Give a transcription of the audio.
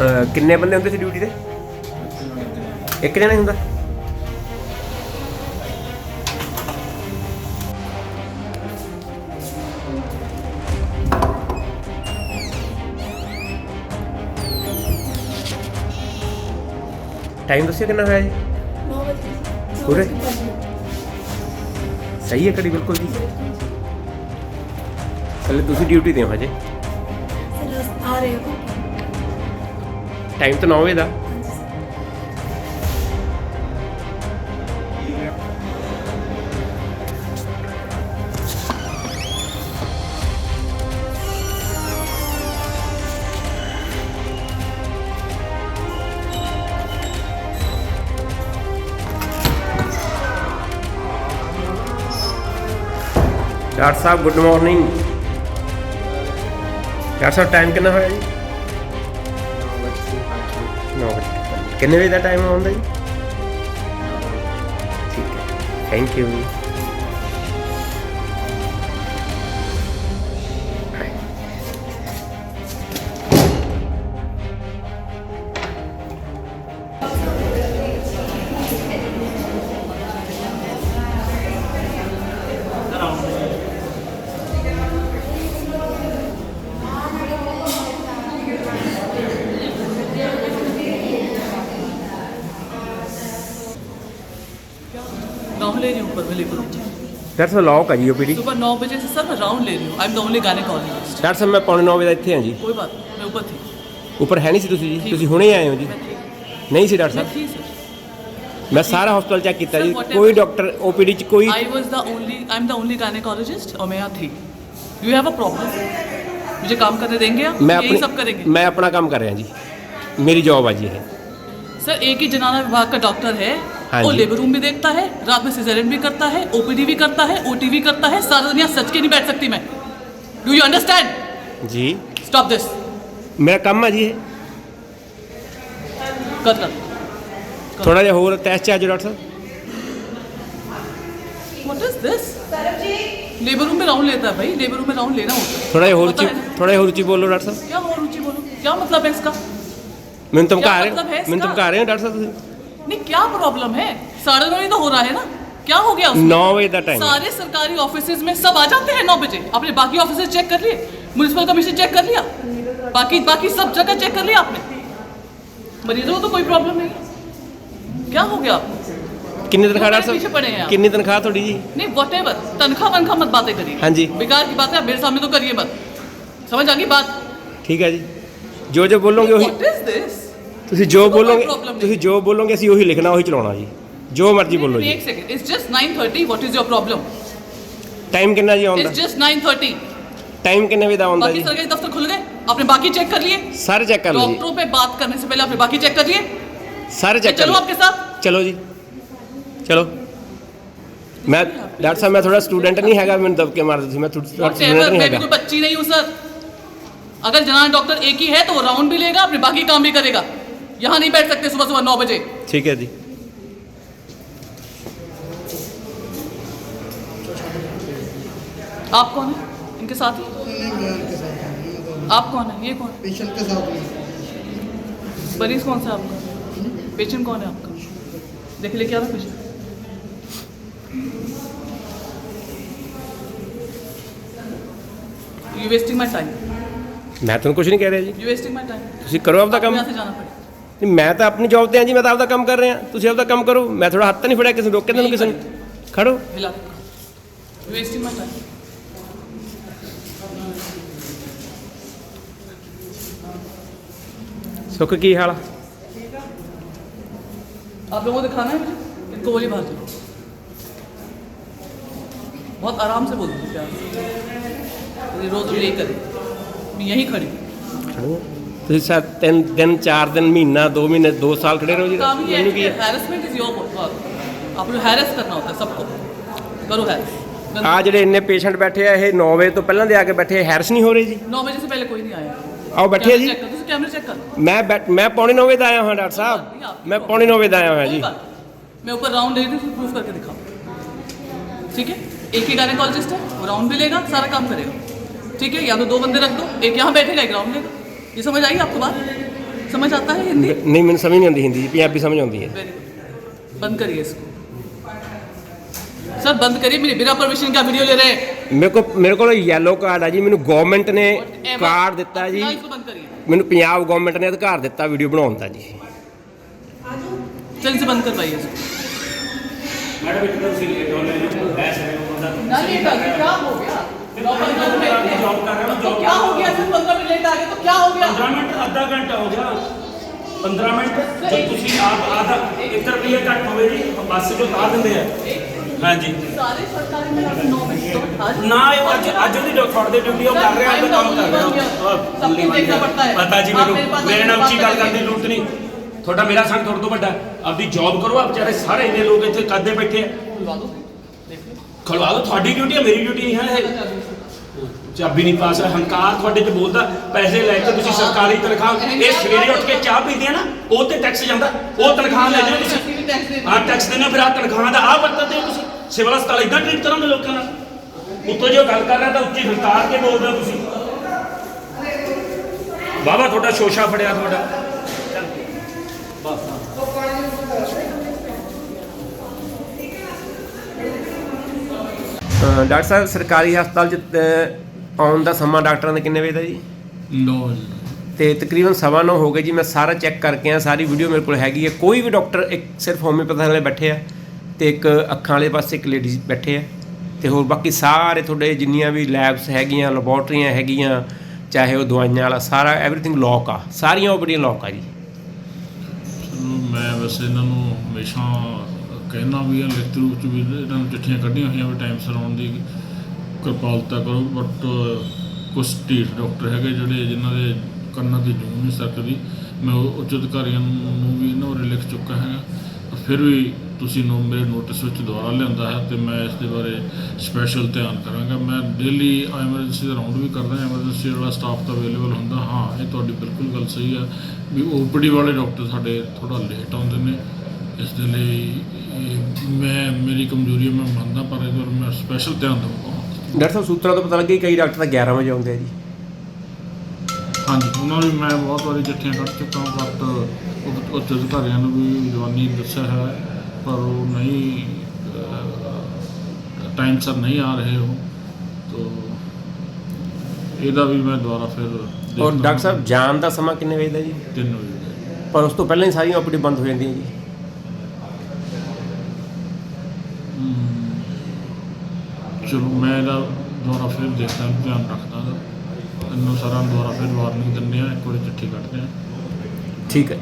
ਅਹ ਕਿੰਨੇ ਬੰਦੇ ਹੁੰਦੇ ਸੀ ਡਿਊਟੀ ਤੇ? ਇੱਕ ਜਣਾ ਹੀ ਹੁੰਦਾ। ਟਾਈਮ ਦੱਸਿਓ ਕਿੰਨਾ ਹੋਇਆ ਜੀ? 9 ਵਜੇ। ਪੂਰੇ? ਸਹੀ ਹੈ ਕੜੀ ਬਿਲਕੁਲ ਜੀ। ਚਲੇ ਤੁਸੀਂ ਡਿਊਟੀ ਤੇ ਹੋ ਹਜੇ? ਸਰ ਆ ਰਹੇ ਹੋ। ਟਾਈਮ ਤਾਂ 9 ਵਜੇ ਦਾ। ਡਾਕਟਰ ਸਾਹਿਬ ਗੁੱਡ ਮਾਰਨਿੰਗ ਡਾਕਟਰ ਸਾਹਿਬ ਟਾਈਮ ਕਿੰਨਾ ਹੋਇਆ ਜੀ? 9 ਵਜੇ ਕਿੰਨੇ ਵਜੇ ਦਾ ਟਾਈਮ ਆਉਂਦਾ ਜੀ? ਠੀਕ ਹੈ। ਥੈਂਕ ਯੂ ले रही हूँ ऊपर में लेकर ਡਾਕਟਰ ਸਾਹਿਬ ਲੌਕ ਹੈ ਜੀ ਓਪੀਡੀ सुबह नौ बजे से सर मैं राउंड ले रही हूँ I am the only gynaecologist doctor ਸਾਹਿਬ ਮੈਂ ਪੌਣੇ 9 ਵਜੇ ਦਾ ਇੱਥੇ ਹਾਂ ਜੀ कोई बात नहीं, मैं ऊपर थी ਉੱਪਰ ਹੈ ਨਹੀਂ ਸੀ ਤੁਸੀਂ ਜੀ ਤੁਸੀਂ ਹੁਣੇ ਆਏ ਹੋ ਜੀ मैं थी ਨਹੀਂ ਸੀ ਡਾਕਟਰ मैं ਸਾਹਿਬ थी सर ਮੈਂ ਸਾਰਾ ਹਸਪਤਾਲ ਚੈੱਕ ਕੀਤਾ ਜੀ Sir, whatever- ਕੋਈ ਡਾਕਟਰ ਓਪੀਡੀ ਚ ਕੋਈ I was the only I am the only gynaecologist और मैं यहाँ थी यू हैव अ प्रॉब्लम मुझे काम करने देंगे आप ਮੈਂ यही सब ਆਪਣੀ करेंगे ਮੈਂ ਆਪਣਾ ਕੰਮ ਕਰ ਰਿਹਾ ਜੀ ਮੇਰੀ ਜੌਬ ਆ ਜੀ ਇਹ सर एक ही जनाना विभाग का डॉक्टर है हाँ वो लेबर रूम भी देखता है रात में सिजेरियन भी करता है ओपीडी भी करता है ओटी भी करता है सारा दुनिया सच के नहीं बैठ सकती मैं। डू यू अंडरस्टैंड जी। स्टॉप दिस मेरा काम है। जी कर कर। थोड़ा जा हो टेस्ट चार्ज डॉक्टर साहब। What is this labour room में राउंड लेता है भाई लेबर रूम में राउंड लेना होता है। थोड़ा थोड़ा बोलो डॉक्टर साहब। क्या बोलो? क्या मतलब है इसका? मैं तुम कह रहे हैं मैं तुम कह रहे हैं डॉक्टर साहब नहीं क्या प्रॉब्लम है? साढ़े नौ तो हो रहा है ना? क्या हो गया नौ बजे का टाइम सारे सरकारी ऑफ़िस में सब आ जाते हैं नौ बजे। आपने बाकी ऑफ़िस चेक कर लिए? म्यूनसिपल कमीशन चेक कर लिया? बाकी बाकी सब जगह चेक कर लिया आपने? मरीजों को तो कोई प्रॉब्लम नहीं क्या हो गया? आपको कितनी तनख्वाह डाल पीछे पड़े हैं कितनी तनख्वाह थोड़ी जी? नहीं वट एवर तनख्वाह वनखा मत बातें करिए। हाँ जी। बेकार की बातें आप मेरे सामने तो करिए मत। समझ आ गई बात? ठीक है जी। जो जो बोलोगे वही वॉट इज़ दिस ਤੁਸੀਂ ਜੋ ਕੋਈ ਬੋਲੋਗੇ problem ਨਹੀਂ। ਤੁਸੀਂ ਜੋ ਬੋਲੋਗੇ ਅਸੀਂ ਉਹੀ ਲਿਖਣਾ ਉਹੀ ਚਲਾਉਣਾ ਜੀ ਜੋ ਮਰਜ਼ੀ ਬੋਲੋ ਜੀ एक second it's just 9:30 what is your problem time ਕਿੰਨਾ ਜੀ ਆਉਂਦਾ इट्स जस्ट 9:30 ਟਾਈਮ ਕਿੰਨੇ ਵਜੇ ਦਾ ਆਉਂਦਾ बाकी ਜੀ सरकारी दफ्तर खुल गए आपने बाकी चेक कर लिए ਸਾਰੇ ਚੈੱਕ ਕਰ ਲਓ ਜੀ डॉक्टरों पे बात करने से पहले आपने बाकी चेक कर लिए ਸਾਰੇ ਚੈੱਕ ਕਰ चलो ਲਓ आपके साथ ਚਲੋ ਜੀ ਚਲੋ ਮੈਂ ਡਾਕਟਰ ਸਾਹਿਬ ਮੈਂ ਥੋੜਾ ਸਟੂਡੈਂਟ ਨਹੀਂ ਹੈਗਾ ਮੈਨੂੰ ਦਬਕੇ ਮਾਰਦੇ ਤੁਸੀਂ ਮੈਂ ਥੋੜਾ Whatever, ਸਟੂਡੈਂਟ ਨਹੀਂ मैं भी ਹੈਗਾ कोई बच्ची नहीं हूँ सर अगर जनाना डॉक्टर एक ही है तो वो राउंड भी लेगा अपने बाकी काम भी करेगा यहाँ नहीं बैठ सकते सुबह सुबह नौ बजे ਠੀਕ ਹੈ ਜੀ आप कौन है इनके साथ ही आप कौन है ये कौन पेशेंट के साथ में है मरीज कौन सा है आपका पेशेंट कौन है आपका देख लेके आ रहा patient you wasting my time ਮੈਂ ਤੁਹਾਨੂੰ ਕੁਝ ਨਹੀਂ ਕਹਿ ਰਿਹਾ ਜੀ यू वेस्टिंग माई टाइम ਤੁਸੀਂ ਕਰੋ ਆਪਦਾ ਕੰਮ यहाँ से जाना पड़ेगा ਨਹੀਂ, ਮੈਂ ਤਾਂ ਆਪਣੀ ਜੌਬ ਤੇ ਹਾਂ ਜੀ ਮੈਂ ਤਾਂ ਆਪਦਾ ਕੰਮ ਕਰ ਰਿਹਾ ਤੁਸੀਂ ਆਪਦਾ ਕੰਮ ਕਰੋ ਮੈਂ ਥੋੜਾ ਹੱਥ ਤਾਂ ਨਹੀਂ ਫੜਿਆ ਕਿਸੇ ਨੂੰ ਰੋਕ ਕੇ ਤੁਹਾਨੂੰ ਕਿਸੇ ਨੂੰ ਖੜੋ हिला यू वेस्टिंग माई टाइम ਸੁੱਖ ਕੀ ਹਾਲ ਆ आप लोगों को दिखाना है मुझे इनको बोलिए बाहर चलो बहुत आराम से बोल दो प्यार से ये रोज यही करे मैं यहीं खड़ी हूँ। ਖੜੋ ਤੁਸੀਂ ਸਾ ਤਿੰਨ ਦਿਨ ਚਾਰ ਦਿਨ ਮਹੀਨਾ ਦੋ ਮਹੀਨੇ ਦੋ ਸਾਲ ਖੜੇ ਰਹੋ ਜੀ काम ही ਮੈਨੂੰ ਕੀ है ਹੈ हैरेसमेंट इज योर वर्क आप लोग हैरेस करना होता है सबको करो हैरेस ਆ ਜਿਹੜੇ ਇੰਨੇ ਪੇਸ਼ੈਂਟ ਬੈਠੇ ਆ ਇਹ 9 ਵਜੇ ਤੋਂ ਪਹਿਲਾਂ ਦੇ ਆ ਕੇ ਬੈਠੇ ਹੈਰਸ ਨਹੀਂ ਹੋ ਰਹੇ ਜੀ नौ बजे से पहले कोई नहीं आया ਆਓ ਬੈਠੇ ਆ ਜੀ चेक कर तुम कैमरे चेक कर ਮੈਂ ਬੈਠ- ਮੈਂ ਪੌਣੇ 9 ਵਜੇ ਦਾ ਆਇਆ ਹਾਂ ਡਾਕਟਰ ਸਾਹਿਬ ਮੈਂ ਪੌਣੇ 9 ਵਜੇ ਦਾ ਆਇਆ ਹਾਂ ਜੀ कोई बात। मैं ऊपर राउंड ले रही थी प्रूफ करके दिखाओ ठीक है एक ही गायनेकोलॉजिस्ट है वो राउंड भी लेगा सारा काम करेगा ठीक है या तो दो बंदे रख दो एक यहाँ बैठेगा एक राउंड लेगा ये समझ आई आपको बात समझ आता है हिंदी ਨਹੀਂ ਮੈਨੂੰ ਸਮਝ ਨਹੀਂ ਆਉਂਦੀ ਹਿੰਦੀ ਪੰਜਾਬੀ ਸਮਝ ਆਉਂਦੀ ਹੈ वेरी गुड बंद करिए इसको सर बंद करिए मेरे बिना परमिशन का वीडियो ले रहे हैं ਮੇਰੇ ਕੋਲ ਮੇਰੇ ਕੋਲ ਯੈਲੋ ਕਾਰਡ ਹੈ ਜੀ ਮੈਨੂੰ ਗਵਰਨਮੈਂਟ ਨੇ Whatever. ਕਾਰਡ ਦਿੱਤਾ ਜੀ फिलहाल इसको बंद करिए ਮੈਨੂੰ ਪੰਜਾਬ ਗਵਰਨਮੈਂਟ ਨੇ ਅਧਿਕਾਰ ਦਿੱਤਾ ਵੀਡੀਓ ਬਣਾਉਣ ਦਾ ਜੀ चल इसे बंद करवाइए इसको ਮੈਡਮ ਇੱਕ ਤਾਂ ਤੁਸੀਂ ਲੇਟ ਹੋ ਰਹੇ ਹੋ ਮੈਂ ਸਵੇਰੇ ਬੰਦਾ ना लेट आ गए क्या हो गया नौ पंद्रह मिनट जॉब कर रहे हो, तो जॉब क्या कर हो रहे गया सिर्फ पंद्रह मिनट लेट आ गए तो क्या हो गया 15 ਮਿੰਟ ਅੱਧਾ ਘੰਟਾ ਹੋ ਗਿਆ 15 ਮਿੰਟ ਜੇ ਤੁਸੀਂ ਆਪ ਆਧਾ 1 ਰੁਪਏ ਘੱਟ ਹੋਵੇ ਜੀ ਬੱਸ ਜੋ ਉਤਾਰ ਦਿੰਦੇ ਆ ਹਾਂਜੀ सारे सरकारी में आपने नौ बजे तो बैठा दिया। ਨਾ ਇਹ ਅੱਜ ਅੱਜ ਦੀ ਜੋ ਤੁਹਾਡੇ ਡਿਊਟੀ ਉਹ ਕਰ ਰਿਹਾ ਤਾਂ ਕੰਮ ਕਰ ਰਿਹਾ सब कुछ देखना पड़ता है ਪਤਾ ਜੀ आप ਮੈਨੂੰ मेरे पास ਮੇਰੇ ਨਾਲ आके ਉੱਚੀ बात ਗੱਲ ਕਰਨ ਦੀ ਜ਼ਰੂਰਤ ਨਹੀਂ ਤੁਹਾਡਾ ਮੇਰਾ ਸੰਗ ਤੁਹਾਡੇ ਤੋਂ ਵੱਡਾ ਆਪਦੀ ਜੌਬ ਕਰੋ ਆ ਵਿਚਾਰੇ ਸਾਰੇ ਇੰਨੇ ਲੋਕ ਇੱਥੇ ਕਾਦੇ ਬੈਠੇ ਆ खुलवा दो देख लो ਖਲਵਾ ਲਓ ਤੁਹਾਡੀ ਡਿਊਟੀ ਹੈ ਮੇਰੀ ਡਿਊਟੀ ਨਹੀਂ ਹੈ ਇਹ ਚਾਬੀ ਨਹੀਂ ਪਾਸ ਹੰਕਾਰ ਤੁਹਾਡੇ ਚ ਬੋਲਦਾ ਪੈਸੇ ਲੈ ਕੇ ਤੁਸੀਂ ਸਰਕਾਰੀ ਤਨਖਾਹ ਇਹ ਸਵੇਰੇ ਉੱਠ ਕੇ ਚਾਹ ਪੀਂਦੇ ਆ ਨਾ ਉਹ ਤੇ ਟੈਕਸ ਜਾਂਦਾ ਉਹ ਤਨਖਾਹ ਲੈ ਅਸੀਂ ਤੁਸੀਂ। ਵੀ ਟੈਕਸ ਦੇ ਦੇਣਾ ਫਿਰ ਆਹ ਤਨਖਾਹ ਦਾ ਆਹ ਵਰਤਦੇ ਹੋ ਤੁਸੀਂ। ਸਿਵਲ ਹਸਪਤਾਲ ਇਦਾਂ ਟ੍ਰੀਟ ਕਰੋਗੇ ਲੋਕਾਂ ਨਾਲ ਉੱਤੋਂ ਜੋ ਗੱਲ ਕਰ ਰਿਹਾ ਤਾਂ ਉੱਚੀ ਹੰਕਾਰ ਕੇ ਬੋਲਦੇ ਹੋ ਤੁਸੀਂ। ਬਾਬਾ ਤੁਹਾਡਾ ਸ਼ੋਸ਼ਾ ਫੜਿਆ ਤੁਹਾਡਾ ਅਹ ਡਾਕਟਰ ਸਾਹਿਬ ਸਰਕਾਰੀ ਹਸਪਤਾਲ ਚ ਆਉਣ ਦਾ ਸਮਾਂ ਡਾਕਟਰਾਂ ਦਾ ਕਿੰਨੇ ਵਜੇ ਦਾ ਜੀ? ਲੋ ਜੀ ਤੇ ਤਕਰੀਬਨ ਸਵਾ ਨੌ ਹੋ ਗਏ ਜੀ ਮੈਂ ਸਾਰਾ ਚੈੱਕ ਕਰਕੇ ਆ ਸਾਰੀ ਵੀਡੀਓ ਮੇਰੇ ਕੋਲ ਹੈਗੀ ਹੈ। ਕੋਈ ਵੀ ਡਾਕਟਰ ਇੱਕ ਸਿਰਫ ਹੋਮਿਓਪੈਥੀ ਵਾਲੇ ਬੈਠੇ ਆ ਤੇ ਇੱਕ ਅੱਖਾਂ ਵਾਲੇ ਪਾਸੇ ਇੱਕ ਲੇਡੀਜ਼ ਬੈਠੇ ਆ। ਤੇ ਹੋਰ ਬਾਕੀ ਸਾਰੇ ਤੁਹਾਡੇ ਜਿੰਨੀਆਂ ਵੀ ਲੈਬਸ ਹੈਗੀਆਂ ਲੈਬੋਰਟਰੀਆਂ ਹੈਗੀਆਂ ਚਾਹੇ ਉਹ ਦਵਾਈਆਂ ਵਾਲਾ ਸਾਰਾ ਐਵਰੀਥਿੰਗ ਲੌਕ ਆ। ਸਾਰੀਆਂ ਓਪੀਡੀਆਂ ਲੌਕ ਆ ਜੀ। ਚਲੋ ਮੈਂ ਵੈਸੇ ਇਹਨਾਂ ਨੂੰ ਹਮੇਸ਼ਾ ਕਹਿਣਾ ਵੀ ਆ ਲਿਖਤ ਰੂਪ ਚ ਵੀ ਇਹਨਾਂ ਨੂੰ ਚਿੱਠੀਆਂ ਕੱਢੀਆਂ ਹੋਈਆਂ ਵੀ ਟਾਈਮ ਸਿਰ ਆਉਣ ਦੀ ਕਿਰਪਾਲਤਾ ਕਰੋ ਬਟ ਕੁਝ ਢੀਠ ਡਾਕਟਰ ਹੈਗੇ ਜਿਹੜੇ ਜਿਨ੍ਹਾਂ ਦੇ ਕੰਨਾਂ ਦੀ ਜੂੰ ਨਹੀਂ ਸਕਦੀ ਮੈਂ ਉਹ ਉੱਚ ਅਧਿਕਾਰੀਆਂ ਨੂੰ ਵੀ ਇਹਨਾਂ ਬਾਰੇ ਲਿਖ ਚੁੱਕਾ ਹੈਗਾ। ਫਿਰ ਵੀ ਤੁਸੀਂ ਨੂੰ ਮੇਰੇ ਨੋਟਿਸ ਵਿੱਚ ਦੁਬਾਰਾ ਲਿਆਂਦਾ ਹੈ ਤੇ ਮੈਂ ਇਸ ਦੇ ਬਾਰੇ ਸਪੈਸ਼ਲ ਧਿਆਨ ਕਰਾਂਗਾ। ਮੈਂ ਡੇਲੀ ਐਮਰਜੈਂਸੀ ਦਾ ਰਾਉਂਡ ਵੀ ਕਰਦਾ ਐਮਰਜੈਂਸੀ ਵਾਲਾ ਸਟਾਫ ਤਾਂ ਅਵੇਲੇਬਲ ਹੁੰਦਾ। ਹਾਂ, ਇਹ ਤੁਹਾਡੀ ਬਿਲਕੁਲ ਗੱਲ ਸਹੀ ਆ। ਵੀ ਓਪੀਡੀ ਵਾਲੇ ਡਾਕਟਰ ਸਾਡੇ ਥੋੜਾ ਲੇਟ ਆਉਂਦੇ ਨੇ। ਇਸ ਦੇ ਲਈ ਮੈਂ ਮੇਰੀ ਕਮਜ਼ੋਰੀ ਹੈ, ਮੈਂ ਮੰਨਦਾ ਪਰ ਇਹਦੇ ਵੱਲ ਮੈਂ ਸਪੈਸ਼ਲ ਧਿਆਨ ਦਊਂਗਾ। ਡਾਕਟਰ ਸਾਹਿਬ ਸੂਤਰਾਂ ਤੋਂ ਪਤਾ ਲੱਗਿਆ ਕਿ ਕਈ ਡਾਕਟਰ ਤਾਂ 11 ਵਜੇ ਆਉਂਦੇ ਆ ਜੀ। ਹਾਂਜੀ ਉਹਨਾਂ ਨੂੰ ਮੈਂ ਬਹੁਤ ਵਾਰੀ ਚਿੱਠੀਆਂ ਕੱਢ ਚੁੱਕਾ ਬਟ ਉਹ ਉੱਚ ਅਧਿਕਾਰੀਆਂ ਨੂੰ ਵੀ ਜਵਾਨੀ ਦੱਸਿਆ ਹੈ ਪਰ ਉਹ ਨਹੀਂ ਟਾਈਮ ਸਰ ਨਹੀਂ ਆ ਰਹੇ ਉਹ। ਤੋ ਇਹਦਾ ਵੀ ਮੈਂ ਦੁਬਾਰਾ ਫਿਰ ਔਰ ਡਾਕਟਰ ਸਾਹਿਬ ਜਾਣ ਦਾ ਸਮਾਂ ਕਿੰਨੇ ਵਜੇ ਦਾ ਜੀ? ਤਿੰਨ ਵਜੇ ਦਾ। ਪਰ ਉਸ ਤੋਂ ਪਹਿਲਾਂ ਹੀ ਸਾਰੀਆਂ ਓਪੀਡੀ ਬੰਦ ਹੋ ਜਾਂਦੀਆਂ ਜੀ। ਚਲੋ ਮੈਂ ਇਹਦਾ ਦੁਬਾਰਾ ਫਿਰ ਦੇਖਦਾ, ਧਿਆਨ ਰੱਖਦਾ, ਇਹਨੂੰ ਸਾਰਾ ਦੁਬਾਰਾ ਫਿਰ ਵਾਰਨਿੰਗ ਦਿੰਦੇ ਆ ਇੱਕ ਵਾਰੀ ਚਿੱਠੀ ਕੱਢਦੇ ਆ ਠੀਕ ਹੈ।